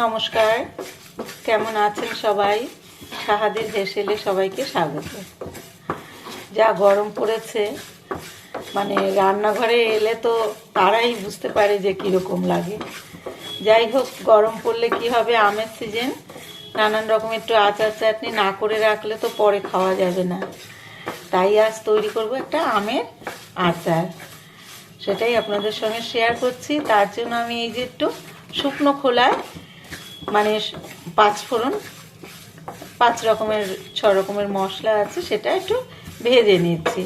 নমস্কার। কেমন আছেন সবাই? সাহাদের হেসেলে সবাইকে স্বাগত। যা গরম পড়েছে মানে রান্নাঘরে এলে তো তারাই বুঝতে পারে যে কীরকম লাগে। যাই হোক, গরম পড়লে কি হবে আমের সিজন নানান রকম একটু আচার চাটনি না করে রাখলে তো পরে খাওয়া যাবে না। তাই আজ তৈরি করব একটা আমের আচার। সেটাই আপনাদের সঙ্গে শেয়ার করছি। তার জন্য আমি এই যে একটু শুকনো খোলায় মানে পাঁচ ফোড়ন, পাঁচ রকমের, ছ রকমের মশলা আছে, সেটা একটু ভেজে নিচ্ছি।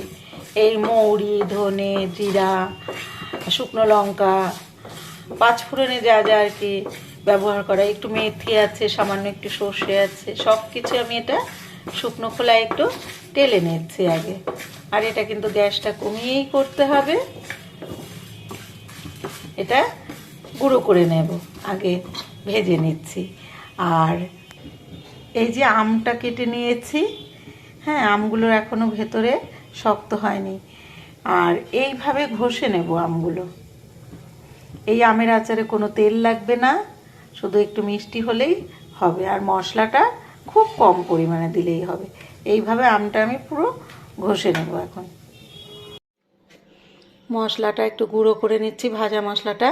এই মৌরি, ধনে, জিরা, শুকনো লঙ্কা, পাঁচ ফোড়নে যা যা আর কি ব্যবহার করা। একটু মেথি আছে, সামান্য একটু সর্ষে আছে সব কিছু আমি এটা শুকনো খোলায় একটু টেলে নিচ্ছি আগে। আর এটা কিন্তু গ্যাসটা কমিয়েই করতে হবে। এটা গুঁড়ো করে নেব আগে। ভেজে নিচ্ছি। আর এই যে আমটা কেটে নিয়েছি হ্যাঁ আমগুলোর এখনও ভেতরে শক্ত হয়নি। আর এইভাবে ঘষে নেব আমগুলো। এই আমের আচারে কোনো তেল লাগবে না, শুধু একটু মিষ্টি হলেই হবে। আর মশলাটা খুব কম পরিমাণে দিলেই হবে। এইভাবে আমটা আমি পুরো ঘষে নেব এখন। মশলাটা একটু গুঁড়ো করে নিচ্ছি, ভাজা মশলাটা।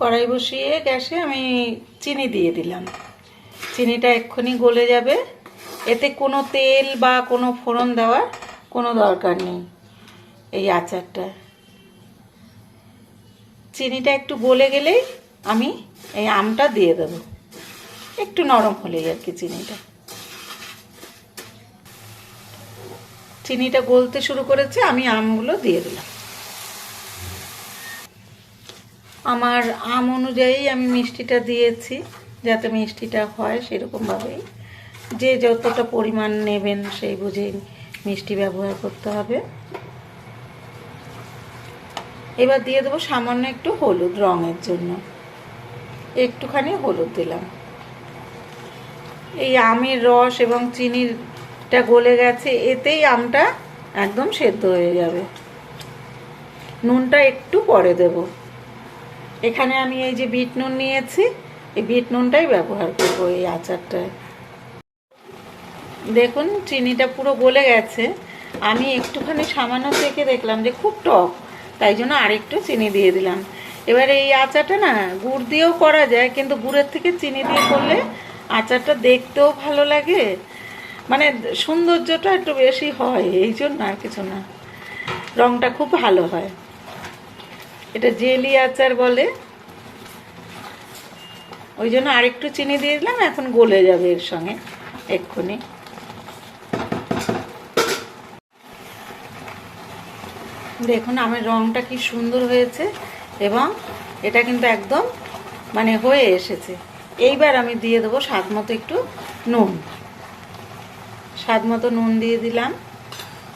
কড়াই বসিয়ে গ্যাসে আমি চিনি দিয়ে দিলাম। চিনিটা এক্ষুনি গলে যাবে। এতে কোনো তেল বা কোনো ফোড়ন দেওয়ার কোনো দরকার নেই এই আচারটা। চিনিটা একটু গলে গেলেই আমি এই আমটা দিয়ে দেব। একটু নরম হলেই আর কি চিনিটা। চিনিটা গলতে শুরু করেছে, আমি আমগুলো দিয়ে দিলাম। আমার আম অনুযায়ী আমি মিষ্টিটা দিয়েছি, যাতে মিষ্টিটা হয় সেরকমভাবেই। যে যতটা পরিমাণ নেবেন সেই বুঝেই মিষ্টি ব্যবহার করতে হবে। এবার দিয়ে দেবো সামান্য একটু হলুদ রঙের জন্য। একটুখানি হলুদ দিলাম। এই আমের রস এবং চিনিটা গলে গেছে, এতেই আমটা একদম সেদ্ধ হয়ে যাবে। নুনটা একটু পরে দেব। এখানে আমি এই যে বিট নুন নিয়েছি, এই বিট নুনটাই ব্যবহার করব এই আচারটায়। দেখুন, চিনিটা পুরো গলে গেছে। আমি একটুখানি সামান্য থেকে দেখলাম যে খুব টক, তাই জন্য আরেকটু চিনি দিয়ে দিলাম। এবার এই আচারটা না, গুড় দিয়েও করা যায়, কিন্তু গুড়ের থেকে চিনি দিয়ে করলে আচারটা দেখতেও ভালো লাগে। মানে সৌন্দর্যটা একটু বেশি হয়, এই জন্য আর কিছু না। রঙটা খুব ভালো হয়। এটা জেলি আচার বলে। ওই জন্য আরেকটু চিনি দিয়ে দিলাম, এখন গলে যাবে এর সঙ্গে, এক্ষুনি। দেখুন, আমার রঙটা কি সুন্দর হয়েছে এবং এটা কিন্তু একদম মানে হয়ে এসেছে। এইবার আমি দিয়ে দেবো স্বাদ মতো একটু নুন। স্বাদ মতো নুন দিয়ে দিলাম।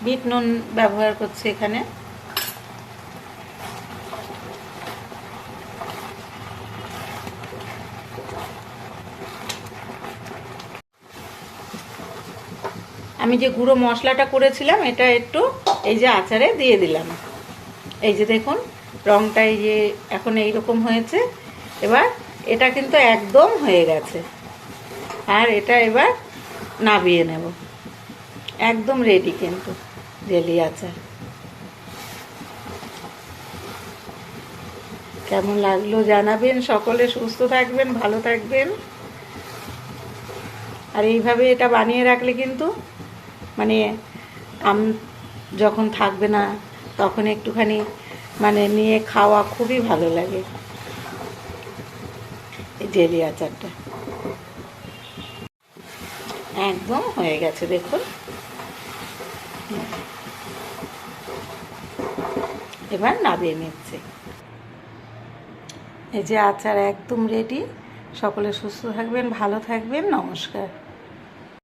বিট নুন ব্যবহার করছি এখানে। আমি যে গুঁড়ো মশলাটা করেছিলাম, এটা একটু এই যে আচারে দিয়ে দিলাম। এই যে দেখুন রঙটা এই যে এখন এই রকম হয়েছে। এবার এটা কিন্তু একদম হয়ে গেছে। আর এটা এবার নাবিয়ে নেব। একদম রেডি কিন্তু জেলি আচার। কেমন লাগল জানাবেন সকলে, সুস্থ থাকবেন, ভালো থাকবেন। আর এইভাবে এটা বানিয়ে রাখলে কিন্তু মানে আম যখন থাকবে না, তখন একটুখানি মানে নিয়ে খাওয়া খুবই ভালো লাগে। এই জেলি আচারটা। একদম হয়ে গেছে, দেখুন। এবার নাবিয়ে নিচ্ছে। এই যে আচার একদম রেডি সকলে সুস্থ থাকবেন, ভালো থাকবেন, নমস্কার।